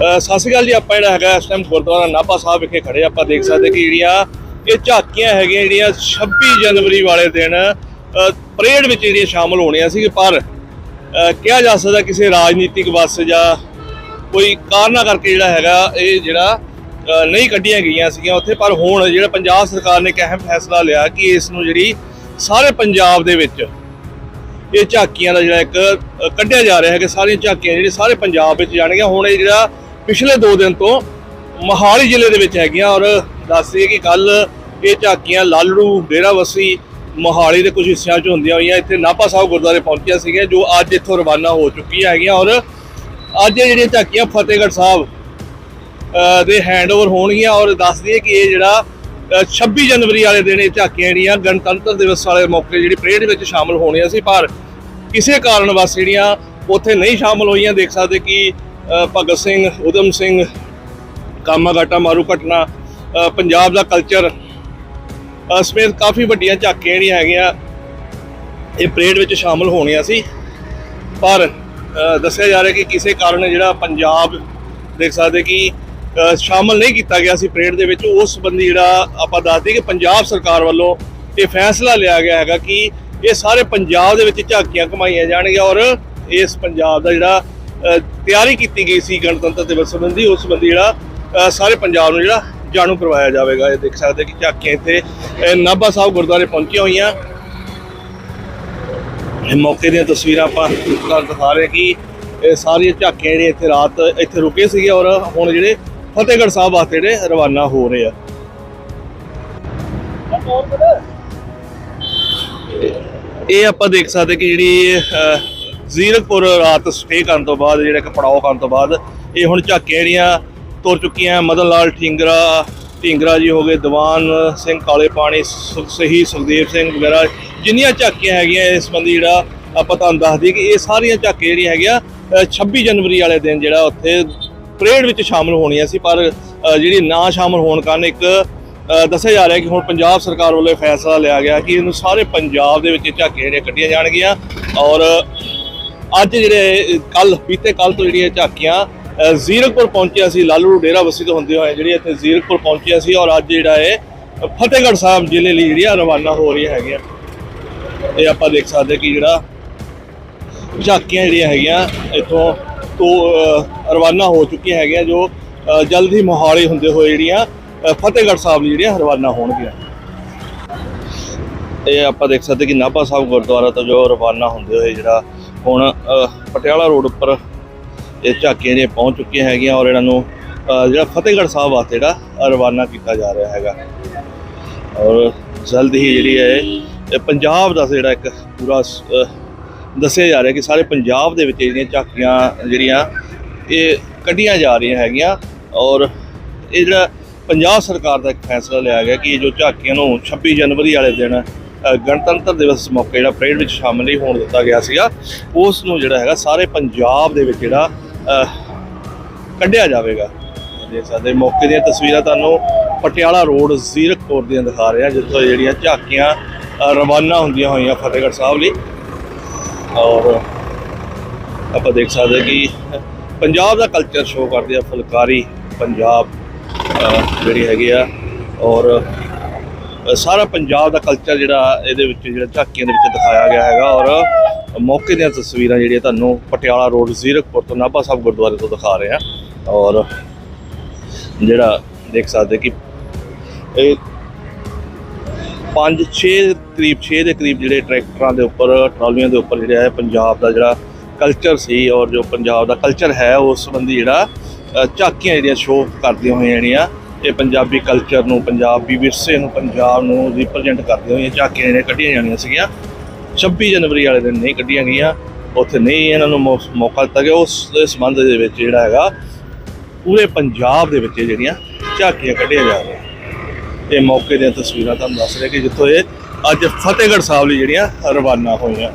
ਸਤਿ ਸ਼੍ਰੀ ਅਕਾਲ ਜੀ, ਆਪਾਂ ਜਿਹੜਾ ਹੈਗਾ ਇਸ ਟਾਈਮ ਗੁਰਦੁਆਰਾ ਨਾਭਾ ਸਾਹਿਬ ਵਿਖੇ ਖੜੇ ਆਪਾਂ ਦੇਖ ਸਕਦੇ ਕਿ ਜਿਹੜੀਆਂ ਇਹ ਝਾਕੀਆਂ ਹੈਗੀਆਂ, ਜਿਹੜੀਆਂ 26 ਜਨਵਰੀ ਵਾਲੇ ਦਿਨ ਪਰੇਡ ਵਿੱਚ ਜਿਹੜੀਆਂ ਸ਼ਾਮਲ ਹੋਣੀਆਂ ਸੀ। ਪਰ ਕਿਹਾ ਜਾ ਸਕਦਾ ਕਿਸੇ ਰਾਜਨੀਤਿਕ ਵਸ ਜਾਂ ਕੋਈ ਕਾਰਨਾ ਕਰਕੇ ਜਿਹੜਾ ਹੈਗਾ, ਇਹ ਜਿਹੜਾ ਨਹੀਂ ਕੱਢੀਆਂ ਗਈਆਂ ਸੀਗੀਆਂ ਉੱਥੇ। ਪਰ ਹੁਣ ਜਿਹੜਾ ਪੰਜਾਬ ਸਰਕਾਰ ਨੇ ਇੱਕ ਅਹਿਮ ਫੈਸਲਾ ਲਿਆ ਕਿ ਇਸ ਨੂੰ ਜਿਹੜੀ ਸਾਰੇ ਪੰਜਾਬ ਦੇ ਵਿੱਚ ਇਹ ਝਾਕੀਆਂ ਦਾ ਜਿਹੜਾ ਇੱਕ ਕੱਢਿਆ ਜਾ ਰਿਹਾ ਹੈ ਕਿ ਸਾਰੀਆਂ ਝਾਕੀਆਂ ਜਿਹੜੀਆਂ ਸਾਰੇ ਪੰਜਾਬ ਵਿੱਚ ਜਾਣਗੀਆਂ। ਹੁਣ ਇਹ ਜਿਹੜਾ ਪਿਛਲੇ 2 ਦਿਨ ਤੋਂ ਮੋਹਾਲੀ ਜ਼ਿਲ੍ਹੇ ਦੇ ਵਿੱਚ ਹੈਗੀਆਂ ਔਰ ਦੱਸ ਦਈਏ ਕਿ ਕੱਲ ਇਹ ਝਾਕੀਆਂ ਲਾਲੜੂ ਡੇਰਾਵਸੀ ਮੋਹਾਲੀ ਦੇ ਕੁਝ ਹਿੱਸਿਆਂ 'ਚ ਹੁੰਦੀਆਂ ਹੋਈਆਂ। ਇੱਥੇ ਨਾਭਾ ਸਾਹਿਬ ਗੁਰਦੁਆਰੇ ਪਹੁੰਚੀਆਂ ਸੀਗੀਆਂ ਜੋ ਅੱਜ ਇੱਥੋਂ ਰਵਾਨਾ ਹੋ ਚੁੱਕੀਆਂ ਹੈਗੀਆਂ ਔਰ ਅੱਜ ਇਹ ਜਿਹੜੀਆਂ ਝਾਕੀਆਂ ਫਤਿਹਗੜ੍ਹ ਸਾਹਿਬ ਅ, ਦੇ ਹੈਂਡਓਵਰ ਹੋਣਗੀਆਂ ਔਰ ਦੱਸ ਦਈਏ ਕਿ ਇਹ ਜਿਹੜਾ ਅ, 26 ਜਨਵਰੀ ਵਾਲੇ ਦਿਨ ਇਹ ਝਾਕੀਆਂ ਜਿਹੜੀਆਂ ਗਣਤੰਤਰ ਦਿਵਸ ਵਾਲੇ ਮੌਕੇ ਜਿਹੜੀ ਪਰੇਡ ਵਿੱਚ ਸ਼ਾਮਲ ਹੋਣੀਆਂ ਸੀ। ਪਰ ਕਿਸੇ ਕਾਰਨ ਵਸ ਜਿਹੜੀਆਂ ਉੱਥੇ ਨਹੀਂ ਸ਼ਾਮਲ ਹੋਈਆਂ। ਦੇਖ ਸਕਦੇ ਕਿ ਭਗਤ ਸਿੰਘ ਉਦਮ ਸਿੰਘ ਕਾਮਾਗਾਟਾ ਮਾਰੂ ਘਟਨਾ ਪੰਜਾਬ ਦਾ ਕਲਚਰ ਸਮੇਤ ਕਾਫੀ ਵੱਡੀਆਂ ਝਾਕੀਆਂ ਜਿਹੜੀਆਂ ਹੈਗੀਆਂ ਇਹ ਪਰੇਡ ਵਿੱਚ ਸ਼ਾਮਲ ਹੋਣੀਆਂ ਸੀ। ਪਰ ਦੱਸਿਆ ਜਾ ਰਿਹਾ ਕਿ ਕਿਸੇ ਕਾਰਨ ਜਿਹੜਾ ਪੰਜਾਬ ਦੇਖ ਸਕਦੇ ਕਿ ਅ, ਸ਼ਾਮਲ ਨਹੀਂ ਕੀਤਾ ਗਿਆ ਸੀ ਪਰੇਡ ਦੇ ਵਿੱਚ। ਉਸ ਸੰਬੰਧੀ ਜਿਹੜਾ ਆਪਾਂ ਦੱਸਦੇ ਕਿ ਪੰਜਾਬ ਸਰਕਾਰ ਵੱਲੋਂ ਇਹ ਫੈਸਲਾ ਲਿਆ ਗਿਆ ਹੈਗਾ ਕਿ ਇਹ ਸਾਰੇ ਪੰਜਾਬ ਦੇ ਵਿੱਚ ਝਾਕੀਆਂ ਕਮਾਈਆਂ ਜਾਣਗੀਆਂ ਔਰ ਇਸ ਪੰਜਾਬ ਦਾ ਜਿਹੜਾ ਤਿਆਰੀ ਕੀਤੀ ਗਈ ਸੀ ਗਣਤੰਤਰ ਦਿਵਸ ਸੰਬੰਧੀ। ਉਸ ਸੰਬੰਧੀ ਜਿਹੜਾ ਸਾਰੇ ਪੰਜਾਬ ਨੂੰ ਜਿਹੜਾ ਜਾਣੂ ਕਰਵਾਇਆ ਜਾਵੇਗਾ। ਇਹ ਦੇਖ ਸਕਦੇ ਕਿ ਝਾਕੀਆਂ ਇੱਥੇ ਨਾਭਾ ਸਾਹਿਬ ਗੁਰਦੁਆਰੇ ਪਹੁੰਚੀਆਂ ਹੋਈਆਂ। ਇਹ ਮੌਕੇ ਦੀਆਂ ਤਸਵੀਰਾਂ ਆਪਾਂ ਤੁਹਾਨੂੰ ਦਿਖਾ ਰਹੇ ਕਿ ਇਹ ਸਾਰੀਆਂ ਝਾਕੀਆਂ ਜਿਹੜੀਆਂ ਇੱਥੇ ਰਾਤ ਇੱਥੇ ਰੁਕੇ ਸੀਗੇ ਔਰ ਹੁਣ ਜਿਹੜੇ ਫਤਿਹਗੜ੍ਹ ਸਾਹਿਬ ਵਾਸਤੇ ਜਿਹੜੇ ਰਵਾਨਾ ਹੋ ਰਹੇ ਆ। ਇਹ ਆਪਾਂ ਦੇਖ ਸਕਦੇ ਕਿ ਜਿਹੜੀ ਅਹ, ਜ਼ੀਰਕਪੁਰ ਰਾਤ ਸਟੇ ਕਰਨ ਤੋਂ ਬਾਅਦ, ਜਿਹੜਾ ਕਿ ਪੜਾਅ ਕਰਨ ਤੋਂ ਬਾਅਦ, ਇਹ ਹੁਣ ਝਾਕੀਆਂ ਜਿਹੜੀਆਂ ਤੁਰ ਚੁੱਕੀਆਂ ਮਦਨ ਲਾਲ ਠਿੰਗਰਾ ਢਿੰਗਰਾ ਜੀ ਹੋ ਗਏ, ਦੀਵਾਨ ਸਿੰਘ, ਕਾਲੇ ਪਾਣੀ, ਸੁ- ਸਹੀ ਸੁਖਦੇਵ ਸਿੰਘ ਵਗੈਰਾ, ਜਿੰਨੀਆਂ ਝਾਕੀਆਂ ਹੈਗੀਆਂ ਇਸ ਸੰਬੰਧੀ ਜਿਹੜਾ ਆਪਾਂ ਤੁਹਾਨੂੰ ਦੱਸ ਦਈਏ ਕਿ ਇਹ ਸਾਰੀਆਂ ਝਾਕੀਆਂ ਜਿਹੜੀਆਂ ਹੈਗੀਆਂ ਅਹ 26 ਜਨਵਰੀ ਵਾਲੇ ਦਿਨ ਜਿਹੜਾ ਉੱਥੇ ਪਰੇਡ ਵਿੱਚ ਸ਼ਾਮਲ ਹੋਣੀਆਂ ਸੀ, ਪਰ ਜਿਹੜੀ ਨਾ ਸ਼ਾਮਲ ਹੋਣ ਕਾਰਨ ਇੱਕ ਦੱਸਿਆ ਜਾ ਰਿਹਾ ਕਿ ਹੁਣ ਪੰਜਾਬ ਸਰਕਾਰ ਵੱਲੋਂ ਇਹ ਫੈਸਲਾ ਲਿਆ ਗਿਆ ਕਿ ਇਹਨੂੰ ਸਾਰੇ ਪੰਜਾਬ ਦੇ ਵਿੱਚ ਇਹ ਝਾਕੀਆਂ ਜਿਹੜੀਆਂ ਕੱਢੀਆਂ ਜਾਣਗੀਆਂ ਔਰ ਅੱਜ ਜਿਹੜੇ ਕੱਲ ਬੀਤੇ ਕੱਲ ਤੋਂ ਜਿਹੜੀਆਂ ਝਾਕੀਆਂ ਜ਼ੀਰਕਪੁਰ ਪਹੁੰਚੀਆਂ ਸੀ ਲਾਲੂ ਡੇਰਾ ਬਸੀ ਤੋਂ ਹੁੰਦੇ ਹੋਏ ਜਿਹੜੀ ਇੱਥੇ ਜ਼ੀਰਕਪੁਰ ਪਹੁੰਚੀਆਂ ਸੀ ਔਰ ਅੱਜ ਜਿਹੜਾ ਇਹ ਫਤਿਹਗੜ੍ਹ ਸਾਹਿਬ ਜ਼ਿਲ੍ਹੇ ਲਈ ਜਿਹੜੀਆਂ ਰਵਾਨਾ ਹੋ ਰਹੀਆਂ ਹੈਗੀਆਂ। ਇਹ ਆਪਾਂ ਦੇਖ ਸਕਦੇ ਕਿ ਜਿਹੜਾ ਝਾਕੀਆਂ ਜਿਹੜੀਆਂ ਹੈਗੀਆਂ ਇੱਥੋਂ ਤੋਂ ਰਵਾਨਾ ਹੋ ਚੁੱਕੀਆਂ ਹੈਗੀਆਂ ਜੋ ਅ, ਜਲਦ ਹੀ ਮੋਹਾਲੀ ਹੁੰਦੇ ਹੋਏ ਜਿਹੜੀਆਂ ਫਤਿਹਗੜ੍ਹ ਸਾਹਿਬ ਲਈ ਜਿਹੜੀਆਂ ਰਵਾਨਾ ਹੋਣਗੀਆਂ। ਇਹ ਆਪਾਂ ਦੇਖ ਸਕਦੇ ਕਿ ਨਾਭਾ ਸਾਹਿਬ ਗੁਰਦੁਆਰਾ ਤੋਂ ਜੋ ਰਵਾਨਾ ਹੁੰਦੇ ਹੋਏ ਜਿਹੜਾ ਹੁਣ ਪਟਿਆਲਾ ਰੋਡ ਉੱਪਰ ਇਹ ਝਾਕੀਆਂ ਜਿਹੜੀਆਂ ਪਹੁੰਚ ਚੁੱਕੀਆਂ ਹੈਗੀਆਂ ਔਰ ਇਹਨਾਂ ਨੂੰ ਜਿਹੜਾ ਫਤਿਹਗੜ੍ਹ ਸਾਹਿਬ ਵਾਸਤੇ ਜਿਹੜਾ ਰਵਾਨਾ ਕੀਤਾ ਜਾ ਰਿਹਾ ਹੈਗਾ। ਔਰ ਜਲਦ ਹੀ ਜਿਹੜੀ ਹੈ ਇਹ ਪੰਜਾਬ ਦਾ ਜਿਹੜਾ ਇੱਕ ਪੂਰਾ ਦੱਸਿਆ ਜਾ ਰਿਹਾ ਕਿ ਸਾਰੇ ਪੰਜਾਬ ਦੇ ਵਿੱਚ ਜਿਹੜੀਆਂ ਝਾਕੀਆਂ ਜਿਹੜੀਆਂ, ਇਹ ਕੱਢੀਆਂ ਜਾ ਰਹੀਆਂ ਹੈਗੀਆਂ ਔਰ ਇਹ ਜਿਹੜਾ ਪੰਜਾਬ ਸਰਕਾਰ ਦਾ ਇੱਕ ਫੈਸਲਾ ਲਿਆ ਗਿਆ ਕਿ ਇਹ ਜੋ ਝਾਕੀਆਂ ਨੂੰ 26 ਜਨਵਰੀ ਵਾਲੇ ਦਿਨ ਗਣਤੰਤਰ ਦਿਵਸ ਮੌਕੇ ਜਿਹੜਾ ਪਰੇਡ ਵਿੱਚ ਸ਼ਾਮਲ ਨਹੀਂ ਹੋਣ ਦਿੱਤਾ ਗਿਆ ਸੀਗਾ, ਉਸ ਨੂੰ ਜਿਹੜਾ ਹੈਗਾ ਸਾਰੇ ਪੰਜਾਬ ਦੇ ਵਿੱਚ ਜਿਹੜਾ ਕੱਢਿਆ ਜਾਵੇਗਾ। ਦੇਖ ਸਕਦੇ ਮੌਕੇ ਦੀਆਂ ਤਸਵੀਰਾਂ ਤੁਹਾਨੂੰ ਪਟਿਆਲਾ ਰੋਡ ਜ਼ੀਰਕਪੁਰ ਦੀਆਂ ਦਿਖਾ ਰਹੇ ਹਾਂ ਜਿੱਥੋਂ ਜਿਹੜੀਆਂ ਝਾਕੀਆਂ ਰਵਾਨਾ ਹੁੰਦੀਆਂ ਹੋਈਆਂ ਫਤਿਹਗੜ੍ਹ ਸਾਹਿਬ ਲਈ। ਔਰ ਆਪਾਂ ਦੇਖ ਸਕਦੇ ਕਿ ਪੰਜਾਬ ਦਾ ਕਲਚਰ ਸ਼ੋਅ ਕਰਦੇ ਆ ਫੁਲਕਾਰੀ ਪੰਜਾਬ ਜਿਹੜੀ ਹੈਗੀ ਆ, ਔਰ ਸਾਰਾ ਪੰਜਾਬ ਦਾ ਕਲਚਰ ਜਿਹੜਾ ਇਹਦੇ ਵਿੱਚ, ਜਿਹੜਾ ਝਾਕੀਆਂ ਦੇ ਵਿੱਚ ਦਿਖਾਇਆ ਗਿਆ ਹੈਗਾ ਔਰ ਮੌਕੇ ਦੀਆਂ ਤਸਵੀਰਾਂ ਜਿਹੜੀਆਂ ਤੁਹਾਨੂੰ ਪਟਿਆਲਾ ਰੋਡ ਜ਼ੀਰਕਪੁਰ ਤੋਂ ਨਾਭਾ ਸਾਹਿਬ ਗੁਰਦੁਆਰੇ ਤੋਂ ਦਿਖਾ ਰਹੇ ਆ ਔਰ ਜਿਹੜਾ ਦੇਖ ਸਕਦੇ ਕਿ ਇਹ 5 6 ਕਰੀਬ 6 ਦੇ ਕਰੀਬ ਜਿਹੜੇ ਟਰੈਕਟਰਾਂ ਦੇ ਉੱਪਰ, ਟਰਾਲੀਆਂ ਦੇ ਉੱਪਰ ਜਿਹੜਾ ਹੈ ਪੰਜਾਬ ਦਾ ਜਿਹੜਾ ਕਲਚਰ ਸੀ ਔਰ ਜੋ ਪੰਜਾਬ ਦਾ ਕਲਚਰ ਹੈ, ਉਸ ਸੰਬੰਧੀ ਜਿਹੜਾ ਝਾਕੀਆਂ ਜਿਹੜੀਆਂ ਸ਼ੋਅ ਕਰਦੀਆਂ ਹੋਈਆਂ ਜਿਹੜੀਆਂ ਇਹ ਪੰਜਾਬੀ ਕਲਚਰ ਨੂੰ, ਪੰਜਾਬੀ ਵਿਰਸੇ ਨੂੰ, ਪੰਜਾਬ ਨੂੰ ਰਿਪਰੈਜ਼ੈਂਟ ਕਰਦੀਆਂ ਹੋਈਆਂ, ਝਾਕੀਆਂ ਜਿਹੜੀਆਂ ਕੱਢੀਆਂ ਜਾਣੀਆਂ ਸੀਗੀਆਂ। 26 ਜਨਵਰੀ ਵਾਲੇ ਦਿਨ ਨਹੀਂ ਕੱਢੀਆਂ ਗਈਆਂ, ਉੱਥੇ ਨਹੀਂ ਇਹਨਾਂ ਨੂੰ ਮੌਕਾ ਦਿੱਤਾ ਗਿਆ। ਉਸ ਦੇ ਸੰਬੰਧ ਦੇ ਵਿੱਚ ਜਿਹੜਾ ਹੈਗਾ, ਪੂਰੇ ਪੰਜਾਬ ਦੇ ਵਿੱਚ ਇਹ ਜਿਹੜੀਆਂ ਝਾਕੀਆਂ ਕੱਢੀਆਂ ਜਾ ਰਹੀਆਂ। ਇਹ ਮੌਕੇ ਦੀਆਂ ਤਸਵੀਰਾਂ ਤੁਹਾਨੂੰ ਦੱਸ ਰਿਹਾ ਕਿ ਜਿੱਥੋਂ ਇਹ ਅੱਜ ਫਤਿਹਗੜ੍ਹ ਸਾਹਿਬ ਲਈ ਜਿਹੜੀਆਂ ਰਵਾਨਾ ਹੋਈਆਂ।